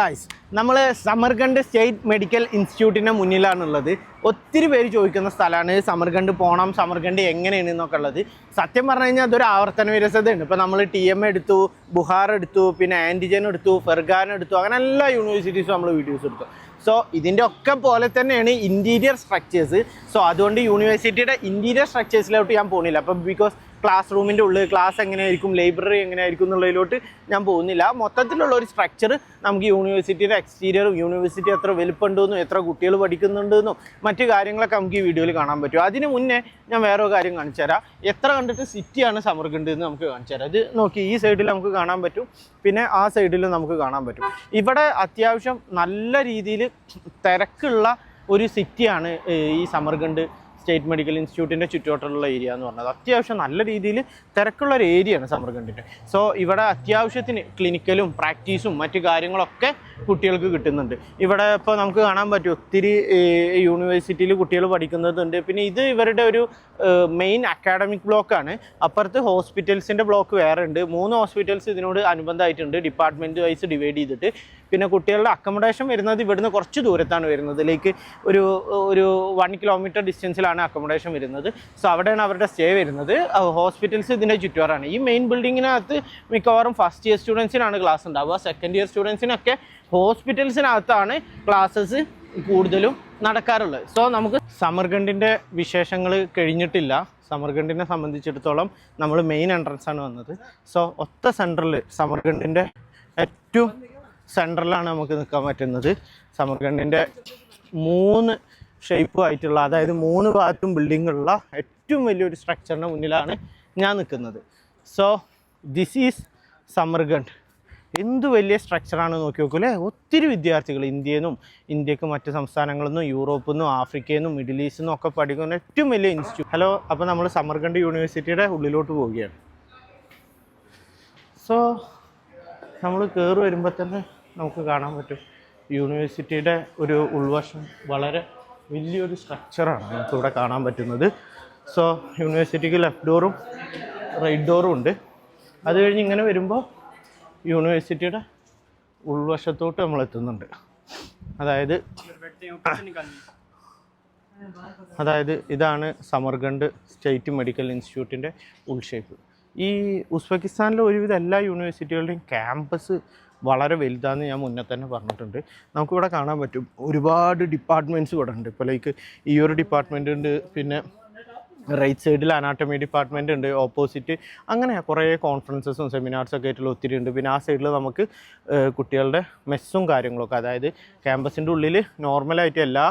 Guys നമ്മൾ Samarkand state medical ഇൻസ്റ്റിറ്റ്യൂട്ടിന്റെ മുന്നിലാണുള്ളത്. ഒത്തിരി പേര് ചോദിക്കുന്ന സ്ഥലമാണ് സമർഖണ്ഡ് പോകണം സമർഖണ്ഡ് എങ്ങനെയാണ് എന്നൊക്കെ ഉള്ളത്. സത്യം പറഞ്ഞു കഴിഞ്ഞാൽ അതൊരു ആവർത്തന വിരസതയുണ്ട് ഇപ്പോൾ നമ്മൾ ടി എം എടുത്തു ബുഹാർ എടുത്തു പിന്നെ ആന്റിജൻ എടുത്തു ഫെർഗാൻ എടുത്തു അങ്ങനെ എല്ലാ യൂണിവേഴ്സിറ്റീസും നമ്മൾ വീഡിയോസ് എടുത്തു. സോ ഇതിന്റെ ഒക്കെ പോലെ തന്നെയാണ് ഇന്റീരിയർ സ്ട്രക്ചേഴ്സ് സോ അതുകൊണ്ട് യൂണിവേഴ്സിറ്റിയുടെ ഇന്റീരിയർ സ്ട്രക്ചേഴ്സിലോട്ട് ഞാൻ പോകുന്നില്ല. അപ്പം ബിക്കോസ് ക്ലാസ് റൂമിന്റെ ഉള്ളിൽ ക്ലാസ് എങ്ങനെയായിരിക്കും ലൈബ്രറി എങ്ങനെയായിരിക്കും എന്നുള്ളതിലോട്ട് ഞാൻ പോകുന്നില്ല. മൊത്തത്തിലുള്ള ഒരു സ്ട്രക്ചർ നമുക്ക് യൂണിവേഴ്സിറ്റിയുടെ എക്സ്റ്റീരിയറും യൂണിവേഴ്സിറ്റി എത്ര വലുപ്പമുണ്ടെന്നും എത്ര കുട്ടികൾ പഠിക്കുന്നുണ്ടെന്നും മറ്റു കാര്യങ്ങളൊക്കെ നമുക്ക് ഈ വീഡിയോയിൽ കാണാൻ പറ്റും. അതിന് മുന്നേ ഞാൻ വേറെ കാര്യം കാണിച്ചു തരാം. എത്ര കണ്ടിട്ട് സിറ്റിയാണ് സമർഖണ്ഡ് എന്ന് നമുക്ക് കാണിച്ചു തരാം. ഇത് നോക്കി ഈ സൈഡിൽ നമുക്ക് കാണാൻ പറ്റും. പിന്നെ ആ സൈഡിൽ നമുക്ക് കാണാൻ പറ്റും. ഇവിടെ അത്യാവശ്യം നല്ല രീതിയിൽ തിരക്കുള്ള ഒരു സിറ്റിയാണ് ഈ സമർഖണ്ഡ് സ്റ്റേറ്റ് മെഡിക്കൽ ഇൻസ്റ്റിറ്റ്യൂട്ടിന്റെ ചുറ്റുവട്ടമുള്ള ഏരിയ എന്ന് പറഞ്ഞത്. അത്യാവശ്യം നല്ല രീതിയിൽ തിരക്കുള്ള ഒരു ഏരിയയാണ് സമർഖണ്ഡിന്റെ സോ ഇവിടെ അത്യാവശ്യത്തിന് ക്ലിനിക്കലും പ്രാക്ടീസും മറ്റു കാര്യങ്ങളൊക്കെ കുട്ടികൾക്ക് കിട്ടുന്നുണ്ട്. ഇവിടെ ഇപ്പോൾ നമുക്ക് കാണാൻ പറ്റും ഒത്തിരി യൂണിവേഴ്സിറ്റിയിൽ കുട്ടികൾ പഠിക്കുന്നതുണ്ട്. പിന്നെ ഇത് ഇവരുടെ ഒരു മെയിൻ അക്കാഡമിക് ബ്ലോക്കാണ് അപ്പുറത്ത് ഹോസ്പിറ്റൽസിന്റെ ബ്ലോക്ക് വേറെ ഉണ്ട്. മൂന്ന് ഹോസ്പിറ്റൽസ് ഇതിനോട് അനുബന്ധമായിട്ടുണ്ട്. ഡിപ്പാർട്ട്മെന്റ് വൈസ് ഡിവൈഡ് ചെയ്തിട്ട്. പിന്നെ കുട്ടികളുടെ അക്കോമഡേഷൻ വരുന്നത് ഇവിടുന്ന് കുറച്ച് ദൂരത്താണ് വരുന്നത്. ലൈക്ക് ഒരു ഒരു വൺ കിലോമീറ്റർ ഡിസ്റ്റൻസിലാണ് അക്കോമഡേഷൻ വരുന്നത്. സോ അവിടെയാണ് അവരുടെ സ്റ്റേ വരുന്നത്. ഹോസ്പിറ്റൽസ് ഇതിന്റെ ചുറ്റുപാടാണ്. ഈ മെയിൻ ബിൽഡിങ്ങിനകത്ത് മിക്കവാറും ഫസ്റ്റ് ഇയർ സ്റ്റുഡൻസിനാണ് ക്ലാസ് ഉണ്ടാവുക. സെക്കൻഡ് ഇയർ സ്റ്റുഡൻസിനൊക്കെ ഹോസ്പിറ്റൽസിനകത്താണ് ക്ലാസ്സസ് കൂടുതലും നടക്കാറുള്ളത്. സോ നമുക്ക് സമർഖണ്ഡിന്റെ വിശേഷങ്ങൾ കഴിഞ്ഞിട്ടില്ല. സമർഖണ്ഡിനെ സംബന്ധിച്ചിടത്തോളം നമ്മൾ മെയിൻ എൻട്രൻസ് ആണ് വന്നത്. സോ ഒത്ത സെൻട്രൽ സമർഖണ്ഡിന്റെ ഏറ്റവും സെൻട്രലാണ് നമുക്ക് നിൽക്കാൻ പറ്റുന്നത്. സമർഖണ്ഡിന്റെ മൂന്ന് ഷേപ്പും ആയിട്ടുള്ള അതായത് മൂന്ന് ഭാഗത്തും ബിൽഡിങ്ങുള്ള ഏറ്റവും വലിയൊരു സ്ട്രക്ചറിന്റെ മുന്നിലാണ് ഞാൻ നിൽക്കുന്നത്. സോ ദിസ് ഈസ് സമർഗണ്ട് എന്ത് വലിയ സ്ട്രക്ചറാണ് നോക്കി നോക്കൂ അല്ലേ ഒത്തിരി വിദ്യാർത്ഥികൾ ഇന്ത്യയിൽ നിന്നും ഇന്ത്യയ്ക്ക് മറ്റ് സംസ്ഥാനങ്ങളിൽ നിന്നും യൂറോപ്പിൽ നിന്നും ആഫ്രിക്കയിൽ നിന്നും മിഡിൽ ഈസ്റ്റിൽ നിന്നും ഒക്കെ പഠിക്കുന്ന ഏറ്റവും വലിയ ഇൻസ്റ്റിറ്റ്യൂട്ട് ഹലോ അപ്പോൾ നമ്മൾ സമർഗണ്ഡ് യൂണിവേഴ്സിറ്റിയുടെ ഉള്ളിലോട്ട് പോവുകയാണ്. സോ നമ്മൾ കയറി വരുമ്പോൾ തന്നെ നമുക്ക് കാണാൻ പറ്റും. യൂണിവേഴ്സിറ്റിയുടെ ഒരു ഉൾവശം വളരെ വലിയൊരു സ്ട്രക്ചറാണ് നമുക്കിവിടെ കാണാൻ പറ്റുന്നത്. സോ യൂണിവേഴ്സിറ്റിക്ക് ലെഫ്റ്റ് ഡോറും റൈറ്റ് ഡോറും ഉണ്ട്. അത് കഴിഞ്ഞ് ഇങ്ങനെ വരുമ്പോൾ യൂണിവേഴ്സിറ്റിയുടെ ഉൾവശത്തോട്ട് നമ്മൾ എത്തുന്നുണ്ട്. അതായത് അതായത് ഇതാണ് സമർഖണ്ഡ് സ്റ്റേറ്റ് മെഡിക്കൽ ഇൻസ്റ്റിറ്റ്യൂട്ടിന്റെ ഉൾഷേപ്പ് ഈ ഉസ്ബെക്കിസ്ഥാനിലെ ഒരുവിധ എല്ലാ യൂണിവേഴ്സിറ്റികളുടെയും ക്യാമ്പസ് വളരെ വലുതാണെന്ന് ഞാൻ മുന്നേ തന്നെ പറഞ്ഞിട്ടുണ്ട്. നമുക്കിവിടെ കാണാൻ പറ്റും ഒരുപാട് ഡിപ്പാർട്ട്മെന്റ്സ് ഇവിടെ ഉണ്ട്. ഇപ്പോൾ ലൈക്ക് ഈ ഒരു ഡിപ്പാർട്ട്മെന്റ് ഉണ്ട് പിന്നെ റൈറ്റ് സൈഡിൽ അനാട്ടമി ഡിപ്പാർട്ട്മെന്റ് ഉണ്ട് ഓപ്പോസിറ്റ് അങ്ങനെ കുറേ കോൺഫറൻസസും സെമിനാർസൊക്കെ ആയിട്ടുള്ള ഒത്തിരി ഉണ്ട്. പിന്നെ ആ സൈഡിൽ നമുക്ക് കുട്ടികളുടെ മെസ്സും കാര്യങ്ങളൊക്കെ. അതായത് ക്യാമ്പസിന്റെ ഉള്ളിൽ നോർമലായിട്ട് എല്ലാ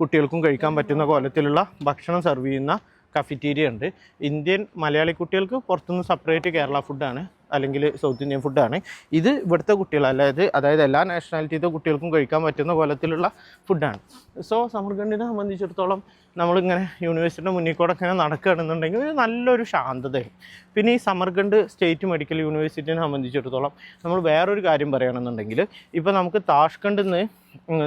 കുട്ടികൾക്കും കഴിക്കാൻ പറ്റുന്ന കോലത്തിലുള്ള ഭക്ഷണം സെർവ് ചെയ്യുന്ന കഫിറ്റീരിയ ഉണ്ട്. ഇന്ത്യൻ മലയാളി കുട്ടികൾക്ക് പുറത്തുനിന്ന് സെപ്പറേറ്റ് കേരള ഫുഡാണ് അല്ലെങ്കിൽ സൗത്ത് ഇന്ത്യൻ ഫുഡാണ് ഇത് ഇവിടുത്തെ കുട്ടികൾ അതായത് അതായത് എല്ലാ നാഷണാലിറ്റിയുടെ കുട്ടികൾക്കും കഴിക്കാൻ പറ്റുന്ന പോലത്തിലുള്ള ഫുഡാണ് സോ സമർഖണ്ഡിനെ സംബന്ധിച്ചിടത്തോളം നമ്മളിങ്ങനെ യൂണിവേഴ്സിറ്റിയുടെ മുന്നിൽ കൂടെ ഇങ്ങനെ നടക്കുകയാണെന്നുണ്ടെങ്കിൽ ഒരു നല്ലൊരു ശാന്തതയും പിന്നെ ഈ സമർഖണ്ഡ് സ്റ്റേറ്റ് മെഡിക്കൽ യൂണിവേഴ്സിറ്റിനെ സംബന്ധിച്ചിടത്തോളം നമ്മൾ വേറൊരു കാര്യം പറയുകയാണെന്നുണ്ടെങ്കിൽ ഇപ്പോൾ നമുക്ക് താഷ്കണ്ടിൽ നിന്ന്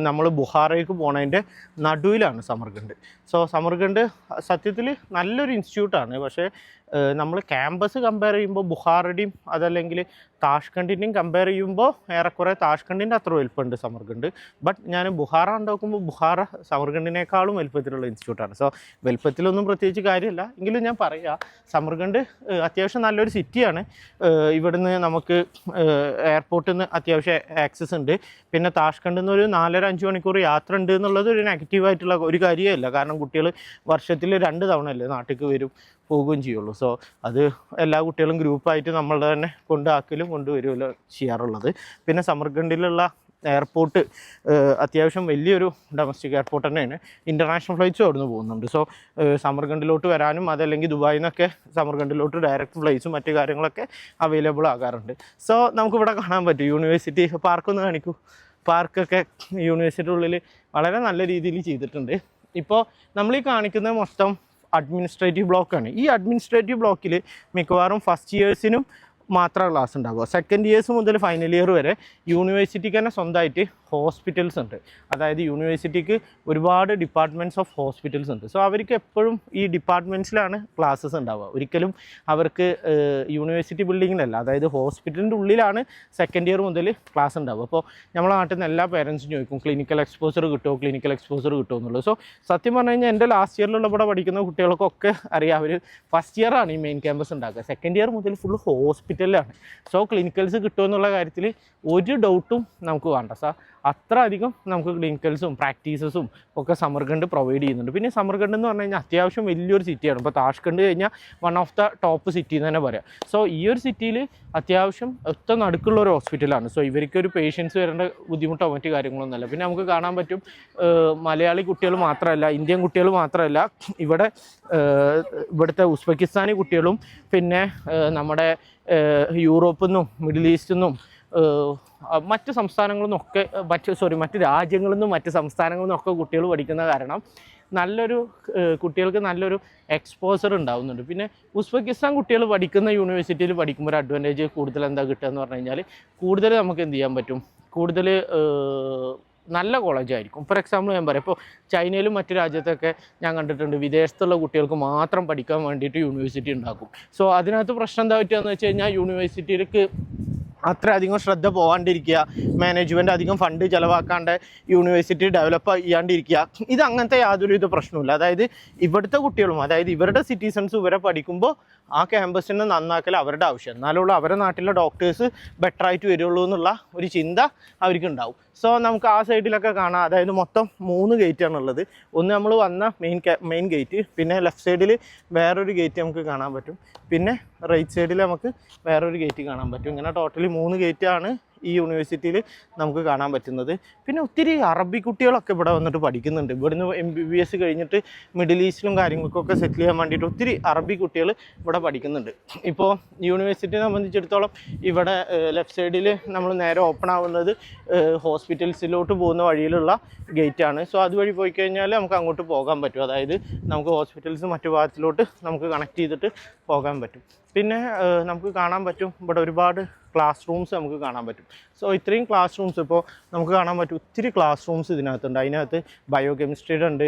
നമ്മൾ ബുഹാറയ്ക്ക് പോണതിന്റെ നടുവിലാണ് സമർഖണ്ഡ് സോ സമർഖണ്ഡ് സത്യത്തിൽ നല്ലൊരു ഇൻസ്റ്റിറ്റ്യൂട്ടാണ് പക്ഷേ നമ്മൾ ക്യാമ്പസ് കമ്പയർ ചെയ്യുമ്പോൾ ബുഹാറുടെയും അതല്ലെങ്കിൽ താഷ്കണ്ടിന്റെയും കമ്പയർ ചെയ്യുമ്പോൾ ഏറെക്കുറെ താഷ്കണ്ടിന്റെ അത്ര വലുപ്പമുണ്ട് സമർഖണ്ഡ് ബട്ട് ഞാൻ ബുഹാറ ഉണ്ടാക്കുമ്പോൾ ബുഹാറ സമർഖണ്ഡിനേക്കാളും വലുപ്പത്തിലുള്ള ഇൻസ്റ്റിറ്റ്യൂട്ടാണ് സോ വലുപ്പത്തിലൊന്നും പ്രത്യേകിച്ച് കാര്യമില്ല. എങ്കിലും ഞാൻ പറയുക സമർഖണ്ഡ് അത്യാവശ്യം നല്ലൊരു സിറ്റിയാണ്. ഇവിടുന്ന് നമുക്ക് എയർപോർട്ടിൽ നിന്ന് അത്യാവശ്യം ആക്സസ് ഉണ്ട്. പിന്നെ താഷ്കണ്ടിൽ നിന്ന് ഒരു നാലര അഞ്ച് മണിക്കൂർ യാത്ര ഉണ്ട് എന്നുള്ളത് ഒരു നെഗറ്റീവായിട്ടുള്ള ഒരു കാര്യമല്ല. കാരണം കുട്ടികൾ വർഷത്തിൽ രണ്ട് തവണ അല്ലേ നാട്ടിലേക്ക് വരും പോവുകയും ചെയ്യുള്ളൂ. സോ അത് എല്ലാ കുട്ടികളും ഗ്രൂപ്പായിട്ട് നമ്മളുടെ തന്നെ കൊണ്ടാക്കലും കൊണ്ടുവരുമല്ലോ ചെയ്യാറുള്ളത്. പിന്നെ സമർഖണ്ഡിലുള്ള എയർപോർട്ട് അത്യാവശ്യം വലിയൊരു ഡൊമസ്റ്റിക് എയർപോർട്ട് തന്നെയാണ്. ഇന്റർനാഷണൽ ഫ്ലൈറ്റ്സും അവിടുന്ന് പോകുന്നുണ്ട്. സോ സമർഖണ്ഡിലോട്ട് വരാനും അതല്ലെങ്കിൽ ദുബായിൽ നിന്നൊക്കെ സമർഖണ്ഡിലോട്ട് ഡയറക്റ്റ് ഫ്ലൈറ്റ്സും മറ്റു കാര്യങ്ങളൊക്കെ അവൈലബിൾ ആകാറുണ്ട്. സോ നമുക്കിവിടെ കാണാൻ പറ്റും. യൂണിവേഴ്സിറ്റി പാർക്കൊന്ന് കാണിക്കൂ. പാർക്കൊക്കെ യൂണിവേഴ്സിറ്റി ഉള്ളിൽ വളരെ നല്ല രീതിയിൽ ചെയ്തിട്ടുണ്ട്. ഇപ്പോൾ നമ്മൾ ഈ കാണിക്കുന്നത് മൊത്തം അഡ്മിനിസ്ട്രേറ്റീവ് ബ്ലോക്കാണ് ഈ അഡ്മിനിസ്ട്രേറ്റീവ് ബ്ലോക്കിൽ മിക്കവാറും ഫസ്റ്റ് ഇയേഴ്സിനും മാത്രം ക്ലാസ് ഉണ്ടാകുക സെക്കൻഡ് ഇയേഴ്സ് മുതൽ ഫൈനൽ ഇയർ വരെ യൂണിവേഴ്സിറ്റിക്ക് തന്നെ സ്വന്തമായിട്ട് ഹോസ്പിറ്റൽസ് ഉണ്ട്. അതായത് യൂണിവേഴ്സിറ്റിക്ക് ഒരുപാട് ഡിപ്പാർട്ട്മെന്റ്സ് ഓഫ് ഹോസ്പിറ്റൽസ് ഉണ്ട്. സോ അവർക്ക് എപ്പോഴും ഈ ഡിപ്പാർട്ട്മെന്റ്സിലാണ് ക്ലാസ്സസ് ഉണ്ടാവുക. ഒരിക്കലും അവർക്ക് യൂണിവേഴ്സിറ്റി ബിൽഡിങ്ങിലല്ല അതായത് ഹോസ്പിറ്റലിന്റെ ഉള്ളിലാണ് സെക്കൻഡ് ഇയർ മുതൽ ക്ലാസ് ഉണ്ടാവുക. അപ്പോൾ നമ്മൾ നാട്ടിൽ നിന്ന് എല്ലാ പേരൻസും ചോദിക്കും ക്ലിനിക്കൽ എക്സ്പോസർ കിട്ടുമോ ക്ലിനിക്കൽ എക്സ്പോസർ കിട്ടുമോ എന്നുള്ളത്. സോ സത്യം പറഞ്ഞു കഴിഞ്ഞാൽ എന്റെ ലാസ്റ്റ് ഇയറിലുള്ള ഇവിടെ പഠിക്കുന്ന കുട്ടികൾക്കൊക്കെ അറിയാം അവർ ഫസ്റ്റ് ഇയർ ആണ് ഈ മെയിൻ ക്യാമ്പസ് ഉണ്ടാക്കുക. സെക്കൻഡ് ഇയർ മുതൽ ഫുൾ ഹോസ്പിറ്റലിലാണ് സോ ക്ലിനിക്കൽസ് കിട്ടുമോ എന്നുള്ള കാര്യത്തിൽ ഒരു ഡൗട്ടും നമുക്ക് വേണ്ട. സാർ അത്ര അധികം നമുക്ക് ക്ലിനിക്കൽസും പ്രാക്ടീസസും ഒക്കെ സമർഖണ്ഡ് പ്രൊവൈഡ് ചെയ്യുന്നുണ്ട്. പിന്നെ സമർഖണ്ഡ് എന്ന് പറഞ്ഞു കഴിഞ്ഞാൽ അത്യാവശ്യം വലിയൊരു സിറ്റിയാണ് ഇപ്പോൾ താഷ്കണ്ട് കഴിഞ്ഞാൽ one of the top city എന്ന് തന്നെ പറയാം. സോ ഈ ഒരു സിറ്റിയിൽ അത്യാവശ്യം ഒത്ത നടുക്കുള്ള ഒരു ഹോസ്പിറ്റലാണ് സോ ഇവർക്ക് ഒരു പേഷ്യൻസ് വരേണ്ട ബുദ്ധിമുട്ടോ മറ്റു കാര്യങ്ങളൊന്നുമല്ല പിന്നെ നമുക്ക് കാണാൻ പറ്റും മലയാളി കുട്ടികൾ മാത്രമല്ല ഇന്ത്യൻ കുട്ടികൾ മാത്രമല്ല ഇവിടെ ഇവിടുത്തെ ഉസ്ബെക്കിസ്ഥാനി കുട്ടികളും പിന്നെ നമ്മുടെ യൂറോപ്പിൽ നിന്നും മിഡിൽ ഈസ്റ്റിൽ നിന്നും മറ്റ് സംസ്ഥാനങ്ങളിൽ നിന്നൊക്കെ മറ്റ് സോറി മറ്റ് രാജ്യങ്ങളിൽ നിന്നും മറ്റ് സംസ്ഥാനങ്ങളിൽ നിന്നൊക്കെ കുട്ടികൾ പഠിക്കുന്ന കാരണം നല്ലൊരു കുട്ടികൾക്ക് നല്ലൊരു എക്സ്പോസർ ഉണ്ടാവുന്നുണ്ട്. പിന്നെ ഉസ്ബെക്കിസ്ഥാൻ കുട്ടികൾ പഠിക്കുന്ന യൂണിവേഴ്സിറ്റിയിൽ പഠിക്കുമ്പോൾ ഒരു അഡ്വാന്റേജ് കൂടുതൽ എന്താ കിട്ടുക എന്ന് പറഞ്ഞു കഴിഞ്ഞാൽ കൂടുതൽ നമുക്ക് എന്ത് ചെയ്യാൻ പറ്റും? കൂടുതൽ നല്ല കോളേജായിരിക്കും ഫോർ എക്സാമ്പിൾ ഞാൻ പറയാം. ഇപ്പോൾ ചൈനയിലും മറ്റു രാജ്യത്തൊക്കെ ഞാൻ കണ്ടിട്ടുണ്ട്. വിദേശത്തുള്ള കുട്ടികൾക്ക് മാത്രം പഠിക്കാൻ വേണ്ടിയിട്ട് യൂണിവേഴ്സിറ്റി ഉണ്ടാക്കും. സോ അതിനകത്ത് പ്രശ്നം എന്താ പറ്റുകയെന്ന് വെച്ച് കഴിഞ്ഞാൽ യൂണിവേഴ്സിറ്റിയിലേക്ക് അത്ര അധികം ശ്രദ്ധ പോകാണ്ടിരിക്കുക മാനേജ്മെന്റ് അധികം ഫണ്ട് ചിലവാക്കാണ്ട് യൂണിവേഴ്സിറ്റി ഡെവലപ്പ് ചെയ്യാണ്ടിരിക്കുക. ഇത് അങ്ങനത്തെ യാതൊരു വിധ പ്രശ്നമില്ല അതായത് ഇവിടുത്തെ കുട്ടികളും അതായത് ഇവരുടെ സിറ്റിസൺസ് ഇവരെ പഠിക്കുമ്പോൾ ആ ക്യാമ്പസിനെ നന്നാക്കൽ അവരുടെ ആവശ്യം. എന്നാലുള്ള അവരുടെ നാട്ടിലെ ഡോക്ടേഴ്സ് ബെറ്ററായിട്ട് വരുള്ളൂ എന്നുള്ള ഒരു ചിന്ത അവർക്ക് ഉണ്ടാവും സോ നമുക്ക് ആ സൈഡിലൊക്കെ കാണാം. അതായത് മൊത്തം മൂന്ന് ഗേറ്റ് ഉള്ളത് ഒന്ന് നമ്മൾ വന്ന മെയിൻ മെയിൻ ഗേറ്റ് പിന്നെ ലെഫ്റ്റ് സൈഡിൽ വേറൊരു ഗേറ്റ് നമുക്ക് കാണാൻ പറ്റും. പിന്നെ റൈറ്റ് സൈഡിൽ നമുക്ക് വേറൊരു ഗേറ്റ് കാണാൻ പറ്റും. ഇങ്ങനെ ടോട്ടലി മൂന്ന് ഗേറ്റ് ആണ് ഈ യൂണിവേഴ്സിറ്റിയിൽ നമുക്ക് കാണാൻ പറ്റുന്നത്. പിന്നെ ഒത്തിരി അറബി കുട്ടികളൊക്കെ ഇവിടെ വന്നിട്ട് പഠിക്കുന്നുണ്ട്. ഇവിടുന്ന് എം ബി ബി എസ് കഴിഞ്ഞിട്ട് മിഡിൽ ഈസ്റ്റിലും കാര്യങ്ങൾക്കൊക്കെ സെറ്റിൽ ചെയ്യാൻ വേണ്ടിയിട്ട് ഒത്തിരി അറബി കുട്ടികൾ ഇവിടെ പഠിക്കുന്നുണ്ട്. ഇപ്പോൾ യൂണിവേഴ്സിറ്റിയെ സംബന്ധിച്ചിടത്തോളം ഇവിടെ ലെഫ്റ്റ് സൈഡിൽ നമ്മൾ നേരെ ഓപ്പൺ ആവുന്നത് ഹോസ്പിറ്റൽസിലോട്ട് പോകുന്ന വഴിയിലുള്ള ഗേറ്റാണ് സോ അതുവഴി പോയി കഴിഞ്ഞാൽ നമുക്ക് അങ്ങോട്ട് പോകാൻ പറ്റും. അതായത് നമുക്ക് ഹോസ്പിറ്റൽസ് മറ്റു ഭാഗത്തിലോട്ട് നമുക്ക് കണക്ട് ചെയ്തിട്ട് പോകാൻ പറ്റും. പിന്നെ നമുക്ക് കാണാൻ പറ്റും ഇവിടെ ഒരുപാട് ക്ലാസ് റൂംസ് നമുക്ക് കാണാൻ പറ്റും. സോ ഇത്രയും ക്ലാസ് റൂംസ് ഇപ്പോൾ നമുക്ക് കാണാൻ പറ്റും. ഒത്തിരി ക്ലാസ് റൂംസ് ഇതിനകത്തുണ്ട്. അതിനകത്ത് ബയോ കെമിസ്ട്രിയുടെ ഉണ്ട്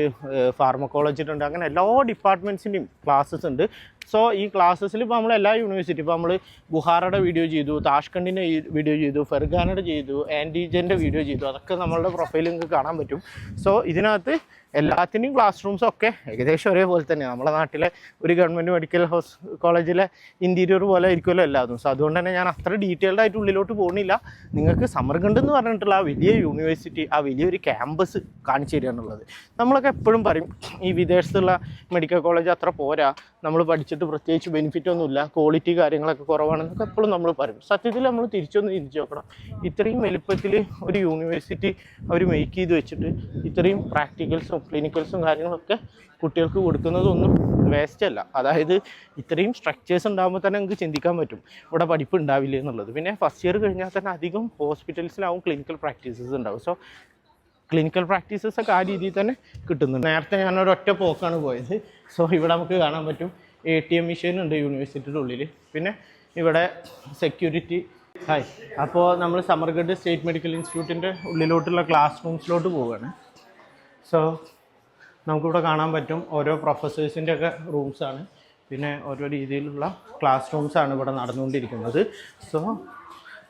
ഫാർമക്കോളജിയുടെ ഉണ്ട് അങ്ങനെ എല്ലാ ഡിപ്പാർട്ട്മെന്റ്സിന്റെയും ക്ലാസ്സസ് ഉണ്ട്. സോ ഈ ക്ലാസ്സസിൽ ഇപ്പോൾ നമ്മൾ എല്ലാ യൂണിവേഴ്സിറ്റി ഇപ്പോൾ നമ്മൾ ബുഹാറയുടെ വീഡിയോ ചെയ്തു താഷ്കണ്ടിന്റെ വീഡിയോ ചെയ്തു ഫെർഗാനയുടെ ചെയ്തു ആന്റിജന്റെ വീഡിയോ ചെയ്തു. അതൊക്കെ നമ്മളുടെ പ്രൊഫൈലിൽ നിങ്ങൾക്ക് കാണാൻ പറ്റും. സോ ഇതിനകത്ത് എല്ലാത്തിന്റെയും ക്ലാസ് റൂംസ് ഒക്കെ ഏകദേശം ഒരേപോലെ തന്നെ. നമ്മുടെ നാട്ടിലെ ഒരു ഗവൺമെന്റ് മെഡിക്കൽ ഹോസ് കോളേജിലെ ഇന്റീരിയർ പോലെ ആയിരിക്കുമല്ലോ എല്ലാതും. സോ അതുകൊണ്ട് തന്നെ ഞാൻ അത്ര ഡീറ്റെയിൽഡ് ആയിട്ട് ഉള്ളിലോട്ട് പോകുന്നില്ല. നിങ്ങൾക്ക് സമർഖണ്ഡ് എന്ന് പറഞ്ഞിട്ടുള്ള ആ വലിയ യൂണിവേഴ്സിറ്റി ആ വലിയൊരു ക്യാമ്പസ് കാണിച്ചു തരിക എന്നുള്ളത്. നമ്മളൊക്കെ എപ്പോഴും പറയും ഈ വിദേശത്തുള്ള മെഡിക്കൽ കോളേജ് അത്ര പോരാ. നമ്മൾ പഠിച്ചിട്ട് പ്രത്യേകിച്ച് ബെനിഫിറ്റ് ഒന്നുമില്ല. ക്വാളിറ്റി കാര്യങ്ങളൊക്കെ കുറവാണെന്നൊക്കെ എപ്പോഴും നമ്മൾ പറയും. സത്യത്തിൽ നമ്മൾ തിരിച്ചൊന്ന് ചിന്തിച്ച് നോക്കണം. ഇത്രയും വലുപ്പത്തിൽ ഒരു യൂണിവേഴ്സിറ്റി അവർ മേക്ക് ചെയ്ത് വെച്ചിട്ട് ഇത്രയും പ്രാക്ടിക്കൽസും ക്ലിനിക്കൽസും കാര്യങ്ങളൊക്കെ കുട്ടികൾക്ക് കൊടുക്കുന്നതൊന്നും വേസ്റ്റ് അല്ല. അതായത് ഇത്രയും സ്ട്രക്ചേഴ്സ് ഉണ്ടാകുമ്പോൾ തന്നെ നമുക്ക് ചിന്തിക്കാൻ പറ്റും. ഇവിടെ പഠിപ്പ് ഉണ്ടാവില്ല എന്നുള്ളത്. പിന്നെ ഫസ്റ്റ് ഇയർ കഴിഞ്ഞാൽ തന്നെ അധികം ഹോസ്പിറ്റൽസിലാവും ക്ലിനിക്കൽ പ്രാക്ടീസസ് ഉണ്ടാവും. സോ ക്ലിനിക്കൽ പ്രാക്ടീസസ് ഒക്കെ ആ രീതിയിൽ തന്നെ കിട്ടുന്നുണ്ട്. നേരത്തെ ഞാനൊരു ഒറ്റ പോക്കാണ് പോയത്. സോ ഇവിടെ നമുക്ക് കാണാൻ പറ്റും. എ ടി എം മെഷീൻ ഉണ്ട് യൂണിവേഴ്സിറ്റിയുടെ ഉള്ളിൽ പിന്നെ ഇവിടെ സെക്യൂരിറ്റി ഹായ് അപ്പോൾ നമ്മൾ സമർഗഡ് സ്റ്റേറ്റ് മെഡിക്കൽ ഇൻസ്റ്റിറ്റ്യൂട്ടിന്റെ ഉള്ളിലോട്ടുള്ള ക്ലാസ് റൂംസിലോട്ട് പോവുകയാണ് സോ നമുക്കിവിടെ കാണാൻ പറ്റും ഓരോ പ്രൊഫസേഴ്സിന്റെ ഒക്കെ റൂംസാണ് പിന്നെ ഓരോ രീതിയിലുള്ള ക്ലാസ് റൂംസാണ് ഇവിടെ നടന്നുകൊണ്ടിരിക്കുന്നത്. സോ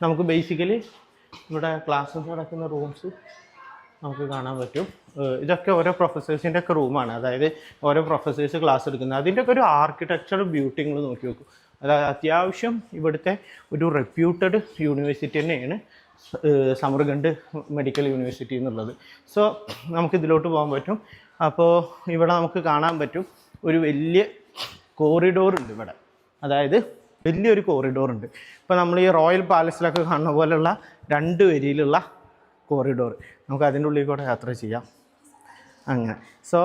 നമുക്ക് ബേസിക്കലി ഇവിടെ ക്ലാസ്സസ് നടക്കുന്ന റൂംസ് നമുക്ക് കാണാൻ പറ്റും. ഇതൊക്കെ ഓരോ പ്രൊഫസേഴ്സിന്റെ ഒക്കെ റൂമാണ് അതായത് ഓരോ പ്രൊഫസേഴ്സ് ക്ലാസ് എടുക്കുന്നത്. അതിന്റെ ഒക്കെ ഒരു ആർക്കിടെക്ചർ ബ്യൂട്ടി നിങ്ങൾ നോക്കി നോക്കും. അതായത് അത്യാവശ്യം ഇവിടുത്തെ ഒരു റെപ്യൂട്ടഡ് യൂണിവേഴ്സിറ്റി തന്നെയാണ് സമർഗണ്ട് മെഡിക്കൽ യൂണിവേഴ്സിറ്റി എന്നുള്ളത്. സോ നമുക്ക് ഇതിലോട്ട് പോകാൻ പറ്റും. അപ്പോൾ ഇവിടെ നമുക്ക് കാണാൻ പറ്റും ഒരു വലിയ കോറിഡോർ ഉണ്ട് ഇവിടെ. അതായത് വലിയൊരു കോറിഡോർ ഉണ്ട്. ഇപ്പോൾ നമ്മൾ ഈ റോയൽ പാലസിലൊക്കെ കാണുന്ന പോലെയുള്ള രണ്ട് വരിയിലുള്ള കോറിഡോർ നമുക്ക് അതിന്റെ ഉള്ളിൽ കൂടെ യാത്ര ചെയ്യാം. അങ്ങനെ സോ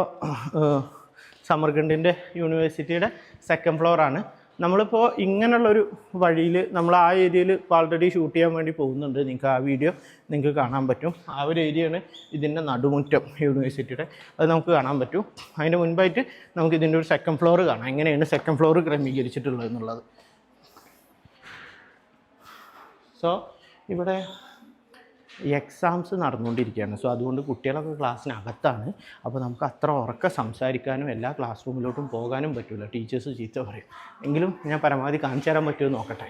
സമർഖണ്ഡിന്റെ യൂണിവേഴ്സിറ്റിയുടെ സെക്കൻഡ് ഫ്ലോറാണ് നമ്മളിപ്പോൾ ഇങ്ങനെയുള്ളൊരു വഴിയിൽ നമ്മൾ ആ ഏരിയയിൽ ഓൾറെഡി ഷൂട്ട് ചെയ്യാൻ വേണ്ടി പോകുന്നുണ്ട്. നിങ്ങൾക്ക് ആ വീഡിയോ നിങ്ങൾക്ക് കാണാൻ പറ്റും. ആ ഒരു ഏരിയയാണ് ഇതിന്റെ നടുമുറ്റം യൂണിവേഴ്സിറ്റിയുടെ അത് നമുക്ക് കാണാൻ പറ്റും. അതിന്റെ മുൻപായിട്ട് നമുക്ക് ഇതിന്റെ ഒരു സെക്കൻഡ് ഫ്ലോർ കാണാം. എങ്ങനെയാണ് സെക്കൻഡ് ഫ്ലോർ ക്രമീകരിച്ചിട്ടുള്ളത് എന്നുള്ളത്. സോ ഇവിടെ എക്സാംസ് നടന്നുകൊണ്ടിരിക്കുകയാണ്. സോ അതുകൊണ്ട് കുട്ടികളൊക്കെ ക്ലാസ്സിനകത്താണ്. അപ്പോൾ നമുക്ക് അത്ര ഉറക്കെ സംസാരിക്കാനും എല്ലാ ക്ലാസ് റൂമിലോട്ടും പോകാനും പറ്റില്ല ടീച്ചേഴ്സ് ചീത്ത പറയും. എങ്കിലും ഞാൻ പരമാവധി കാണിച്ചു തരാൻ പറ്റുമെന്ന് നോക്കട്ടെ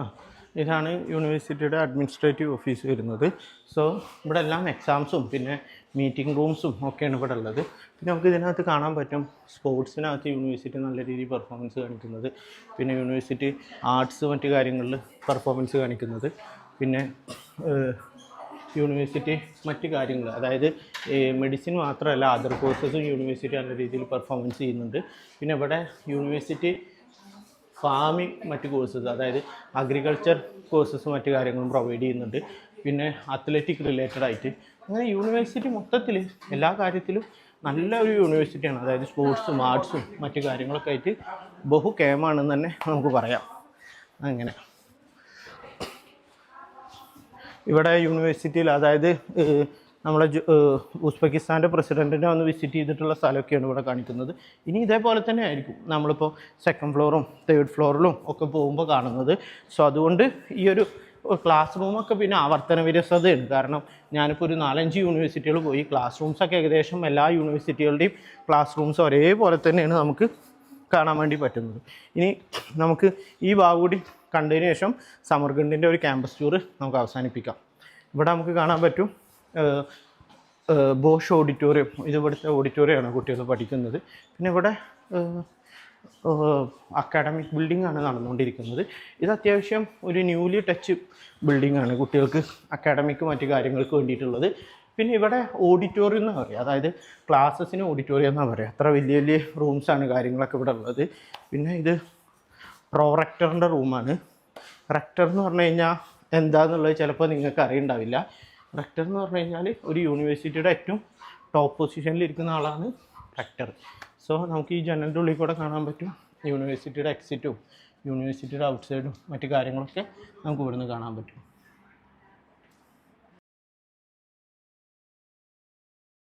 ആ ഇതാണ് യൂണിവേഴ്സിറ്റിയുടെ അഡ്മിനിസ്ട്രേറ്റീവ് ഓഫീസ് വരുന്നത്. സോ ഇവിടെ എല്ലാം എക്സാംസും പിന്നെ മീറ്റിംഗ് റൂംസും ഒക്കെയാണ് ഇവിടെ ഉള്ളത്. പിന്നെ നമുക്ക് ഇതിനകത്ത് കാണാൻ പറ്റും സ്പോർട്സിനകത്ത് യൂണിവേഴ്സിറ്റി നല്ല രീതിയിൽ പെർഫോമൻസ് കാണിക്കുന്നത്. പിന്നെ യൂണിവേഴ്സിറ്റി ആർട്സ് മറ്റ് കാര്യങ്ങളിൽ പെർഫോമൻസ് കാണിക്കുന്നത്. പിന്നെ യൂണിവേഴ്സിറ്റി മറ്റ് കാര്യങ്ങൾ അതായത് മെഡിസിൻ മാത്രമല്ല അതർ കോഴ്സസും യൂണിവേഴ്സിറ്റി നല്ല രീതിയിൽ പെർഫോമൻസ് ചെയ്യുന്നുണ്ട്. പിന്നെ ഇവിടെ യൂണിവേഴ്സിറ്റി ഫാമിംഗ് മറ്റ് കോഴ്സസ് അതായത് അഗ്രികൾച്ചർ കോഴ്സസ് മറ്റു കാര്യങ്ങളും പ്രൊവൈഡ് ചെയ്യുന്നുണ്ട്. പിന്നെ അത്ലറ്റിക് റിലേറ്റഡ് ആയിട്ട് അങ്ങനെ യൂണിവേഴ്സിറ്റി മൊത്തത്തിൽ എല്ലാ കാര്യത്തിലും നല്ല ഒരു യൂണിവേഴ്സിറ്റിയാണ് അതായത് സ്പോർട്സും ആർട്സും മറ്റു കാര്യങ്ങളൊക്കെ ആയിട്ട് ബഹു കേമാണെന്ന് തന്നെ നമുക്ക് പറയാം. അങ്ങനെ. ഇവിടെ യൂണിവേഴ്സിറ്റിയിൽ അതായത് നമ്മളെ ഉസ്ബെക്കിസ്ഥാന്റെ പ്രസിഡന്റിനെ വന്ന് വിസിറ്റ് ചെയ്തിട്ടുള്ള സ്ഥലമൊക്കെയാണ് ഇവിടെ കാണിക്കുന്നത്. ഇനി ഇതേപോലെ തന്നെ ആയിരിക്കും നമ്മളിപ്പോൾ സെക്കൻഡ് ഫ്ലോറും തേർഡ് ഫ്ലോറിലും ഒക്കെ പോകുമ്പോൾ കാണുന്നത്. സോ അതുകൊണ്ട് ഈ ഒരു ക്ലാസ് റൂമൊക്കെ പിന്നെ ആവർത്തന വിരസതയുണ്ട് കാരണം ഞാനിപ്പോൾ ഒരു നാലഞ്ച് യൂണിവേഴ്സിറ്റികൾ പോയി. ക്ലാസ് റൂംസൊക്കെ ഏകദേശം എല്ലാ യൂണിവേഴ്സിറ്റികളുടെയും ക്ലാസ് റൂംസ് ഒരേപോലെ തന്നെയാണ് നമുക്ക് കാണാൻ വേണ്ടി പറ്റുന്നത്. ഇനി നമുക്ക് ഈ ഭാഗം കൂടി കണ്ടതിന് ശേഷം സമർഗണ്ടിന്റെ ഒരു ക്യാമ്പസ് ടൂർ നമുക്ക് അവസാനിപ്പിക്കാം. ഇവിടെ നമുക്ക് കാണാൻ പറ്റും ബോഷ് ഓഡിറ്റോറിയം ഇത് ഇവിടുത്തെ ഓഡിറ്റോറിയമാണ് കുട്ടികൾ പഠിക്കുന്നത്. പിന്നെ ഇവിടെ അക്കാഡമിക് ബിൽഡിംഗ് ആണ് നടന്നുകൊണ്ടിരിക്കുന്നത്. ഇത് അത്യാവശ്യം ഒരു ന്യൂലി ടച്ച് ബിൽഡിംഗ് ആണ് കുട്ടികൾക്ക് അക്കാഡമിക്ക് മറ്റു കാര്യങ്ങൾക്ക് വേണ്ടിയിട്ടുള്ളത്. പിന്നെ ഇവിടെ ഓഡിറ്റോറിയം എന്ന് പറയുക അതായത് ക്ലാസ്സസിന് ഓഡിറ്റോറിയം എന്നാണ് പറയുക അത്ര വലിയ വലിയ റൂംസാണ് കാര്യങ്ങളൊക്കെ ഇവിടെ ഉള്ളത്. പിന്നെ ഇത് പ്രൊറക്ടറിന്റെ റൂമാണ് റെക്ടർ എന്ന് പറഞ്ഞു കഴിഞ്ഞാൽ എന്താണെന്നുള്ളത് ചിലപ്പോൾ നിങ്ങൾക്ക് അറിയണ്ടാവില്ല റെക്ടർ എന്ന് പറഞ്ഞു കഴിഞ്ഞാൽ ഒരു യൂണിവേഴ്സിറ്റിയുടെ ഏറ്റവും ടോപ്പ് പൊസിഷനിൽ ഇരിക്കുന്ന ആളാണ് റെക്ടർ സോ നമുക്ക് ഈ ജനലിന്റെ ഉള്ളിൽ കൂടെ കാണാൻ പറ്റും യൂണിവേഴ്സിറ്റിയുടെ എക്സിറ്റും യൂണിവേഴ്സിറ്റിയുടെ ഔട്ട്സൈഡും മറ്റു കാര്യങ്ങളൊക്കെ നമുക്ക് ഇവിടുന്ന് കാണാൻ പറ്റും.